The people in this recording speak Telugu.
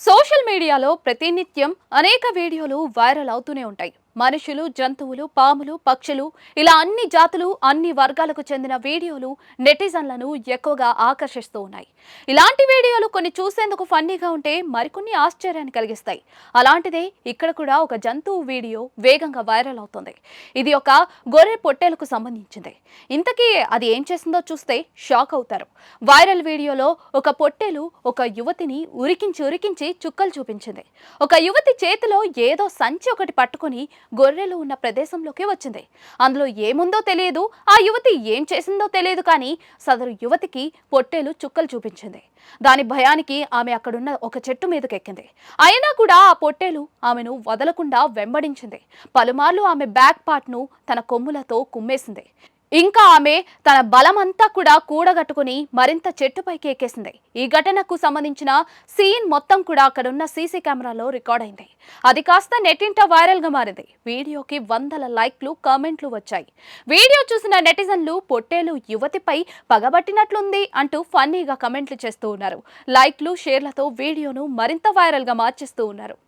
సోషల్ మీడియాలో ప్రతినిత్యం అనేక వీడియోలు వైరల్ అవుతూనే ఉంటాయి. మనుషులు జంతువులు పాములు పక్షులు ఇలా అన్ని జాతులు అన్ని వర్గాలకు చెందిన వీడియోలు నెటిజన్లను ఎక్కువగా ఆకర్షిస్తూ ఉన్నాయి. ఇలాంటి వీడియోలు కొన్ని చూసేందుకు ఫన్నీగా ఉంటే మరికొన్ని ఆశ్చర్యాన్ని కలిగిస్తాయి. అలాంటిదే ఇక్కడ కూడా ఒక జంతువు వీడియో వేగంగా వైరల్ అవుతుంది. ఇది ఒక గొర్రె పొట్టేలకు సంబంధించింది. ఇంతకీ అది ఏం చేసిందో చూస్తే షాక్ అవుతారు. వైరల్ వీడియోలో ఒక పొట్టేలు ఒక యువతిని ఉరికించి ఉరికించి చుక్కలు చూపించింది. ఒక యువతి చేతిలో ఏదో సంచి ఒకటి పట్టుకొని గొర్రెలు ఉన్న ప్రదేశంలోకి వచ్చింది. అందులో ఏముందో తెలియదు. ఆ యువతి ఏం చేసిందో తెలియదు కానీ సదరు యువతికి పొట్టేలు చుక్కలు చూపించింది. దాని భయానికి ఆమె అక్కడున్న ఒక చెట్టు మీదకెక్కింది. అయినా కూడా ఆ పొట్టేలు ఆమెను వదలకుండా వెంబడించింది. పలుమార్లు ఆమె బ్యాక్ పార్ట్ను తన కొమ్ములతో కుమ్మేసింది. ఇంకా ఆమె తన బలమంతా కూడా కూడగట్టుకుని మరింత చెట్టుపైకి ఎక్కేసింది. ఈ ఘటనకు సంబంధించిన సీన్ మొత్తం కూడా అక్కడున్న సీసీ కెమెరాలో రికార్డ్ అయింది. అది కాస్త నెట్టింట వైరల్గా మారింది. వీడియోకి వందల లైక్లు కామెంట్లు వచ్చాయి. వీడియో చూసిన నెటిజన్లు పొట్టేలు యువతిపై పగబట్టినట్లుంది అంటూ ఫన్నీగా కమెంట్లు చేస్తూ ఉన్నారు. లైక్లు షేర్లతో వీడియోను మరింత వైరల్గా మార్చేస్తూ ఉన్నారు.